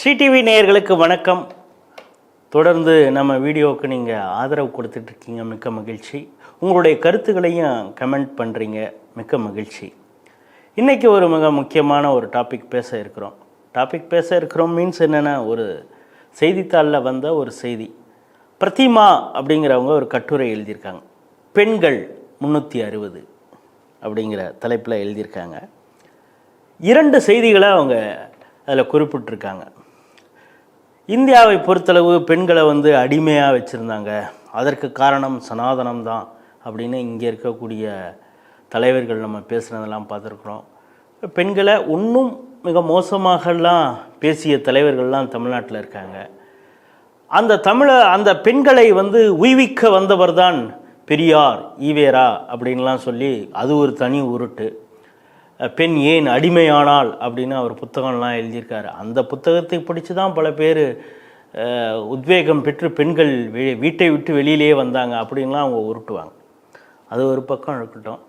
CTV நேயர்களுக்கு வணக்கம். தொடர்ந்து நம்ம வீடியோவுக்கு நீங்கள் ஆதரவு கொடுத்துட்ருக்கீங்க மிக்க மகிழ்ச்சி. உங்களுடைய கருத்துக்களையும் கமெண்ட் பண்ணுறீங்க மிக்க மகிழ்ச்சி. இன்றைக்கி ஒரு மிக முக்கியமான ஒரு டாபிக் பேச இருக்கிறோம். டாபிக் பேச இருக்கிறோம் மீன்ஸ் என்னென்னா ஒரு செய்தித்தாளில் வந்த ஒரு செய்தி. பிரதிமா அப்படிங்கிறவங்க ஒரு கட்டுரை எழுதியிருக்காங்க. பெண்கள் முந்நூற்றி அறுபது அப்படிங்கிற தலைப்பில் எழுதியிருக்காங்க. இரண்டு செய்திகளை அவங்க அதில் குறிப்பிட்டிருக்காங்க. இந்தியாவை பொறுத்தளவு பெண்களை வந்து அடிமையாக வச்சுருந்தாங்க. அதற்கு காரணம் சனாதனம் தான் அப்படின்னு இங்கே இருக்கக்கூடிய தலைவர்கள் நம்ம பேசுனதெல்லாம் பார்த்துருக்குறோம். பெண்களை இன்னும் மிக மோசமாகலாம் பேசிய தலைவர்கள்லாம் தமிழ்நாட்டில் இருக்காங்க. அந்த தமிழ அந்த பெண்களை வந்து உய்விக்க வந்தவர் தான் பெரியார் ஈவேரா அப்படின்லாம் சொல்லி அது ஒரு தனி உருட்டு. பெண் ஏன் அடிமையானால் அப்படின்னு அவர் புத்தகம்லாம் எழுதியிருக்காரு. அந்த புத்தகத்தை படித்து தான் பல பேர் உத்வேகம் பெற்று பெண்கள் வீட்டை விட்டு வெளியிலேயே வந்தாங்க அப்படின்லாம் அவங்க உருட்டுவாங்க. அது ஒரு பக்கம் இருக்கட்டும்.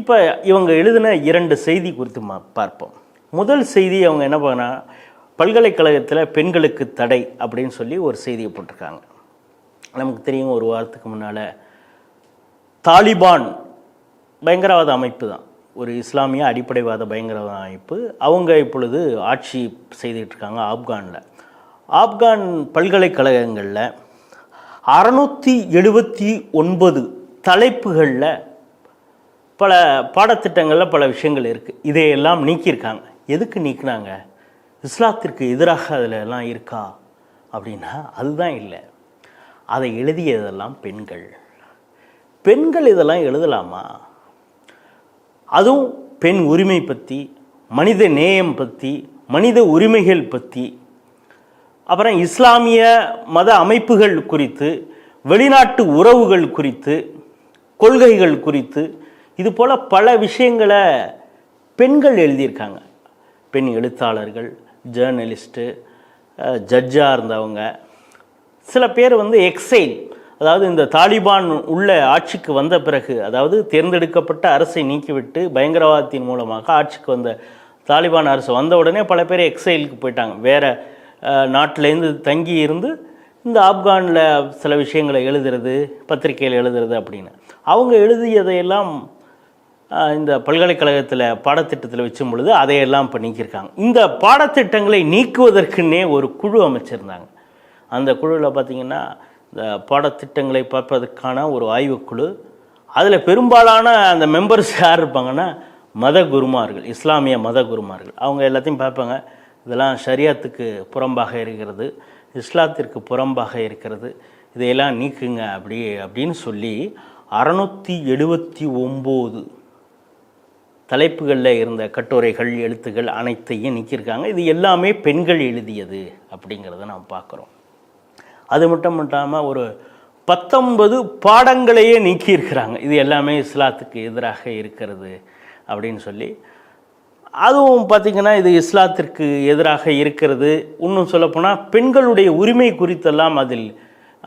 இப்போ இவங்க எழுதின இரண்டு செய்தி குறித்து மா பார்ப்போம். முதல் செய்தி அவங்க என்ன பண்ணா பல்கலைக்கழகத்தில் பெண்களுக்கு தடை அப்படின்னு சொல்லி ஒரு செய்தியை போட்டிருக்காங்க. நமக்கு தெரியும் ஒரு வாரத்துக்கு முன்னால் தாலிபான் பயங்கரவாத அமைப்பு தான். ஒரு இஸ்லாமிய அடிப்படைவாத பயங்கரவாத அமைப்பு அவங்க இப்பொழுது ஆட்சி செய்துட்டு இருக்காங்க ஆப்கானில். ஆப்கான் பல்கலைக்கழகங்களில் அறநூற்றி எழுபத்தி ஒன்பது தலைப்புகளில் பல பாடத்திட்டங்களில் பல விஷயங்கள் இருக்குது இதையெல்லாம் நீக்கியிருக்காங்க. எதுக்கு நீக்கினாங்க? இஸ்லாத்திற்கு எதிராக அதில் எல்லாம் இருக்கா? அப்படின்னா அதுதான் இல்லை. அதை எழுதியதெல்லாம் பெண்கள். பெண்கள் இதெல்லாம் எழுதலாமா? அதுவும் பெண் உரிமை பற்றி மனித நேயம் பற்றி மனித உரிமைகள் பற்றி அப்புறம் இஸ்லாமிய மத அமைப்புகள் குறித்து வெளிநாட்டு உறவுகள் குறித்து கொள்கைகள் குறித்து இது போல் பல விஷயங்களை பெண்கள் எழுதியிருக்காங்க. பெண் எழுத்தாளர்கள் ஜேர்னலிஸ்ட்டு ஜட்ஜாக இருந்தவங்க. சில பேர் வந்து எக்ஸைல் அதாவது இந்த தாலிபான் உள்ள ஆட்சிக்கு வந்த பிறகு அதாவது தேர்ந்தெடுக்கப்பட்ட அரசை நீக்கிவிட்டு பயங்கரவாதத்தின் மூலமாக ஆட்சிக்கு வந்த தாலிபான் அரசு வந்த உடனே பல பேர் எக்ஸைலுக்கு போயிட்டாங்க. வேறு நாட்டிலேருந்து தங்கி இருந்து இந்த ஆப்கானில் சில விஷயங்களை எழுதுறது பத்திரிக்கையில் எழுதுறது அப்படின்னு. அவங்க எழுதியதையெல்லாம் இந்த பல்கலைக்கழகத்தில் பாடத்திட்டத்தில் வச்சும் பொழுது அதையெல்லாம் இப்போ நீக்கியிருக்காங்க. இந்த பாடத்திட்டங்களை நீக்குவதற்குன்னே ஒரு குழு அமைச்சிருந்தாங்க. அந்த குழுவில் பார்த்திங்கன்னா பாடத்திட்டங்களை பார்ப்பதற்கான ஒரு ஆய்வுக்குழு. அதில் பெரும்பாலான அந்த மெம்பர்ஸ் யார் இருப்பாங்கன்னா மத குருமார்கள் இஸ்லாமிய மத குருமார்கள். அவங்க எல்லாத்தையும் பார்ப்பாங்க. இதெல்லாம் ஷரியாத்துக்கு புறம்பாக இருக்கிறது இஸ்லாத்திற்கு புறம்பாக இருக்கிறது இதையெல்லாம் நீக்குங்க அப்படி அப்படின்னு சொல்லி அறநூற்றி எழுபத்தி ஒம்பது தலைப்புகளில் இருந்த கட்டுரைகள் எழுத்துகள் அனைத்தையும் நீக்கியிருக்காங்க. இது எல்லாமே பெண்கள் எழுதியது அப்படிங்கிறத நாம் பார்க்குறோம். அது மட்டும் இல்லாமல் ஒரு பத்தொன்பது பாடங்களையே நீக்கியிருக்கிறாங்க. இது எல்லாமே இஸ்லாத்துக்கு எதிராக இருக்கிறது அப்படின்னு சொல்லி. அதுவும் பார்த்திங்கன்னா இது இஸ்லாத்திற்கு எதிராக இருக்கிறது. இன்னும் சொல்லப்போனால் பெண்களுடைய உரிமை குறித்தெல்லாம் அதில்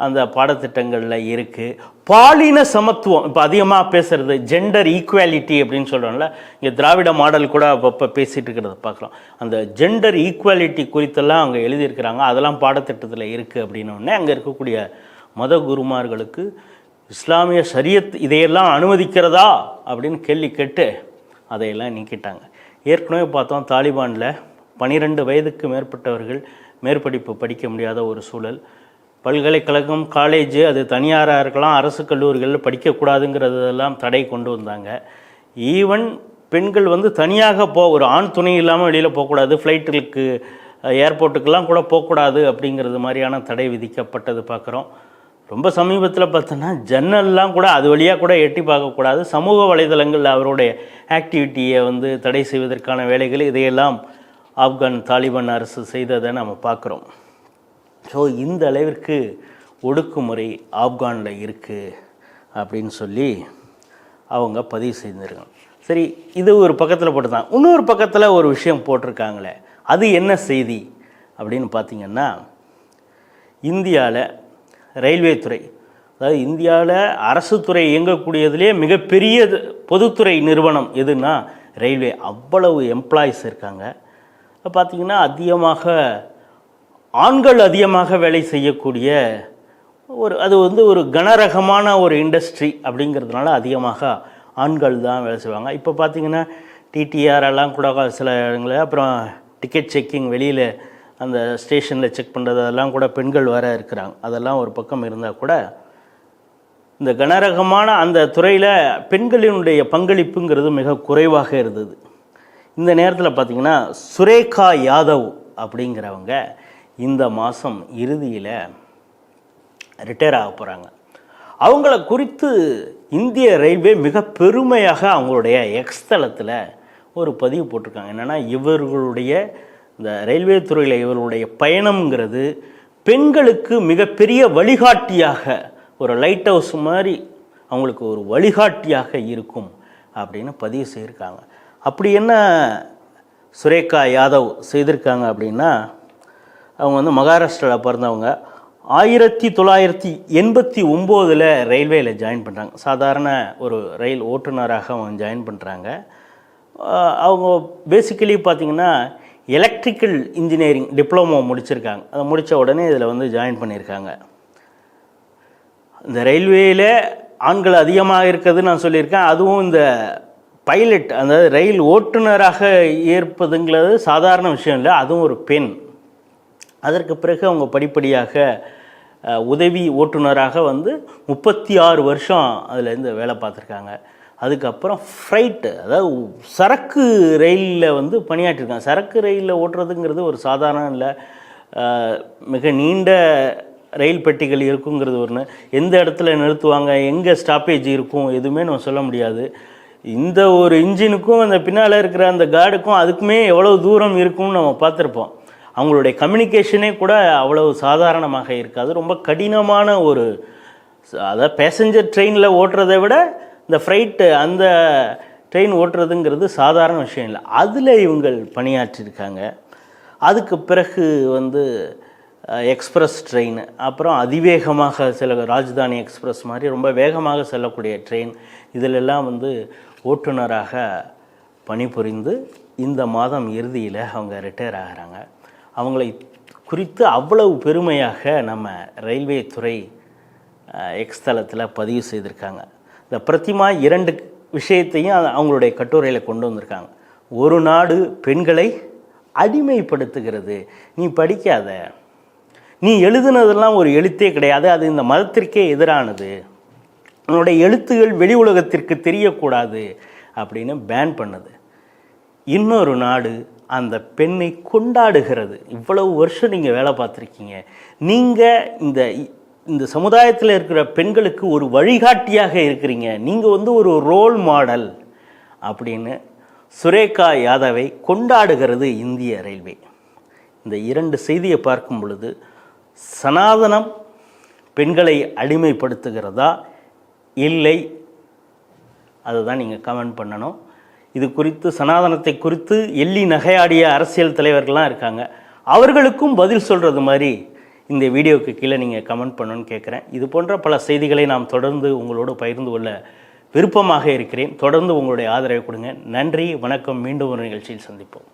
அந்த பாடத்திட்டங்களில் இருக்குது பாலின சமத்துவம் இப்போ அதிகமாக பேசுகிறது ஜெண்டர் ஈக்குவாலிட்டி அப்படின்னு சொல்கிறோம்ல இங்கே திராவிட மாடல் கூட அப்பப்போ பேசிகிட்டு இருக்கிறத பார்க்குறோம் அந்த ஜெண்டர் ஈக்குவாலிட்டி குறித்தெல்லாம் அங்கே எழுதியிருக்கிறாங்க. அதெல்லாம் பாடத்திட்டத்தில் இருக்குது அப்படின்னோடனே அங்கே இருக்கக்கூடிய மத குருமார்களுக்கு இஸ்லாமிய சரியத் இதையெல்லாம் அனுமதிக்கிறதா அப்படின்னு கேள்வி கேட்டு அதையெல்லாம் நீக்கிட்டாங்க. ஏற்கனவே பார்த்தோம் தாலிபானில் பனிரெண்டு வயதுக்கு மேற்பட்டவர்கள் மேற்படிப்பு படிக்க முடியாத ஒரு சூழல். பல்கலைக்கழகம் காலேஜு அது தனியாராக இருக்கலாம் அரசு கல்லூரிகளில் படிக்கக்கூடாதுங்கிறதெல்லாம் தடை கொண்டு வந்தாங்க. ஈவன் பெண்கள் வந்து தனியாக போ ஒரு ஆண் துணை இல்லாமல் வெளியில் போகக்கூடாது ஃப்ளைட்டுகளுக்கு ஏர்போர்ட்டுக்கெல்லாம் கூட போகக்கூடாது அப்படிங்கிறது மாதிரியான தடை விதிக்கப்பட்டது பார்க்குறோம். ரொம்ப சமீபத்தில் பார்த்தோன்னா ஜன்னல்லாம் கூட அது வழியாக கூட எட்டி பார்க்கக்கூடாது. சமூக வலைதளங்களில் அவருடைய ஆக்டிவிட்டியை வந்து தடை செய்வதற்கான வேலைகள் இதையெல்லாம் ஆப்கான் தாலிபான் அரசு செய்ததை நம்ம பார்க்குறோம். ஸோ இந்த அளவிற்கு ஒடுக்குமுறை ஆப்கானில் இருக்குது அப்படின்னு சொல்லி அவங்க பதிவு செய்திருக்காங்க. சரி இது ஒரு பக்கத்தில் போட்டுதான். இன்னொரு பக்கத்தில் ஒரு விஷயம் போட்டிருக்காங்களே. அது என்ன செய்தி அப்படின்னு பார்த்தீங்கன்னா இந்தியாவில் ரயில்வே துறை அதாவது இந்தியாவில் அரசு துறை இயங்கக்கூடியதுலேயே மிகப்பெரிய பொதுத்துறை நிறுவனம் எதுன்னா ரயில்வே. அவ்வளவு எம்ப்ளாயிஸ் இருக்காங்க. பார்த்தீங்கன்னா அதிகமாக ஆண்கள் அதிகமாக வேலை செய்யக்கூடிய ஒரு அது வந்து ஒரு கனரகமான ஒரு இண்டஸ்ட்ரி அப்படிங்கிறதுனால அதிகமாக ஆண்கள் தான் வேலை செய்வாங்க. இப்போ பார்த்தீங்கன்னா டிடிஆர் எல்லாம் கூட சில இடங்களில் அப்புறம் டிக்கெட் செக்கிங் வெளியில் அந்த ஸ்டேஷனில் செக் பண்ணுறது அதெல்லாம் கூட பெண்கள் வேற இருக்கிறாங்க. அதெல்லாம் ஒரு பக்கம் இருந்தால் கூட இந்த கனரகமான அந்த துறையில் பெண்களினுடைய பங்களிப்புங்கிறது மிக குறைவாக இருந்தது. இந்த நேரத்தில் பார்த்தீங்கன்னா சுரேகா யாதவ் அப்படிங்கிறவங்க இந்த மாதம் இறுதியில் ரிட்டையர் ஆக போகிறாங்க அவங்கள குறித்து இந்திய ரயில்வே மிக பெருமையாக அவங்களுடைய எக்ஸ்தலத்தில் ஒரு பதிவு போட்டிருக்காங்க. என்னென்னா இவர்களுடைய இந்த ரயில்வே துறையில் இவர்களுடைய பயணம்ங்கிறது பெண்களுக்கு மிகப்பெரிய வழிகாட்டியாக ஒரு லைட் ஹவுஸ் மாதிரி அவங்களுக்கு ஒரு வழிகாட்டியாக இருக்கும் அப்படின்னு பதிவு செய்திருக்காங்க. அப்படி என்ன சுரேகா யாதவ் செய்திருக்காங்க அப்படின்னா அவங்க வந்து மகாராஷ்டிராவில் பிறந்தவங்க. ஆயிரத்தி தொள்ளாயிரத்தி எண்பத்தி ஒம்போதில் ரயில்வேயில் ஜாயின் பண்ணுறாங்க சாதாரண ஒரு ரயில் ஓட்டுநராக அவங்க ஜாயின் பண்ணுறாங்க அவங்க பேசிக்கலி பார்த்தீங்கன்னா எலக்ட்ரிக்கல் இன்ஜினியரிங் டிப்ளமோ முடிச்சிருக்காங்க. அதை முடித்த உடனே இதில் வந்து ஜாயின் பண்ணியிருக்காங்க. இந்த ரயில்வேயில் ஆண்கள் அதிகமாக இருக்கிறது நான் சொல்லியிருக்கேன். அதுவும் இந்த பைலட் அதாவது ரயில் ஓட்டுநராக ஏற்பதுங்கிறது சாதாரண விஷயம் இல்லை. அதுவும் ஒரு பெண். அதற்கு பிறகு அவங்க படிப்படியாக உதவி ஓட்டுநராக வந்து முப்பத்தி ஆறு வருஷம் அதில் இருந்து வேலை பார்த்துருக்காங்க. அதுக்கப்புறம் ஃப்ரைட்டு அதாவது சரக்கு ரயிலில் வந்து பணியாற்றிருக்காங்க. சரக்கு ரயிலில் ஓட்டுறதுங்கிறது ஒரு சாதாரண இல்லை. மிக நீண்ட ரயில் பெட்டிகள் இருக்குங்கிறது ஒன்று எந்த இடத்துல நிறுத்துவாங்க எங்கே ஸ்டாப்பேஜ் இருக்கும் எதுவுமே நம்ம சொல்ல முடியாது. இந்த ஒரு இன்ஜினுக்கும் அந்த பின்னால் இருக்கிற அந்த கார்டுக்கும் அதுக்குமே எவ்வளோ தூரம் இருக்கும்னு நம்ம பார்த்துருப்போம். அவங்களுடைய கம்யூனிகேஷனே கூட அவ்வளவு சாதாரணமாக இருக்காது. ரொம்ப கடினமான ஒரு அதாவது பேசஞ்சர் ட்ரெயினில் ஓட்டுறதை விட இந்த ஃப்ரைட்டு அந்த ட்ரெயின் ஓட்டுறதுங்கிறது சாதாரண விஷயம் இல்லை. அதில் இவங்கள் பணியாற்றிருக்காங்க. அதுக்கு பிறகு வந்து எக்ஸ்பிரஸ் ட்ரெயின் அப்புறம் அதிவேகமாக சில ராஜதானி எக்ஸ்பிரஸ் மாதிரி ரொம்ப வேகமாக செல்லக்கூடிய ட்ரெயின் இதிலெல்லாம் வந்து ஓட்டுநராக பணிபுரிந்து இந்த மாதம் இறுதியில் அவங்க ரிட்டையர் ஆகிறாங்க. அவங்களை குறித்து அவ்வளவு பெருமையாக நம்ம ரயில்வே துறை எக்ஸ் தளத்தில் பதிவு செய்திருக்காங்க. இந்த பிரதிமா இரண்டு விஷயத்தையும் அவங்களுடைய கட்டுரையில் கொண்டு வந்திருக்காங்க. ஒரு நாடு பெண்களை அடிமைப்படுத்துகிறது. நீ படிக்காத. நீ எழுதுனதெல்லாம் ஒரு எழுத்தே கிடையாது. அது இந்த மதத்திற்கே எதிரானது. உன்னுடைய எழுத்துகள் வெளி உலகத்திற்கு தெரியக்கூடாது அப்படின்னு பேன் பண்ணுது. இன்னொரு நாடு அந்த பெண்ணை கொண்டாடுகிறது. இவ்வளவு வருஷம் நீங்கள் வேலை பார்த்துருக்கீங்க. நீங்கள் இந்த இந்த சமுதாயத்தில் இருக்கிற பெண்களுக்கு ஒரு வழிகாட்டியாக இருக்கிறீங்க. நீங்கள் வந்து ஒரு ரோல் மாடல் அப்படின்னு சுரேகா யாதவை கொண்டாடுகிறது இந்திய ரயில்வே. இந்த இரண்டு செய்தியை பார்க்கும் பொழுது சனாதனம் பெண்களை அடிமைப்படுத்துகிறதா? இல்லை. அதை தான் நீங்கள் கமெண்ட் பண்ணணும். இது குறித்து சனாதனத்தை குறித்து எள்ளி நகையாடிய அரசியல் தலைவர்கள்லாம் இருக்காங்க. அவர்களுக்கும் பதில் சொல்கிறது மாதிரி இந்த வீடியோவுக்கு கீழே நீங்கள் கமெண்ட் பண்ணணும்னு கேட்குறேன் இது போன்ற பல செய்திகளை நாம் தொடர்ந்து உங்களோடு பகிர்ந்து கொள்ள விருப்பமாக இருக்கிறேன். தொடர்ந்து உங்களுடைய ஆதரவை கொடுங்க. நன்றி வணக்கம். மீண்டும் ஒரு நிகழ்ச்சியில் சந்திப்போம்.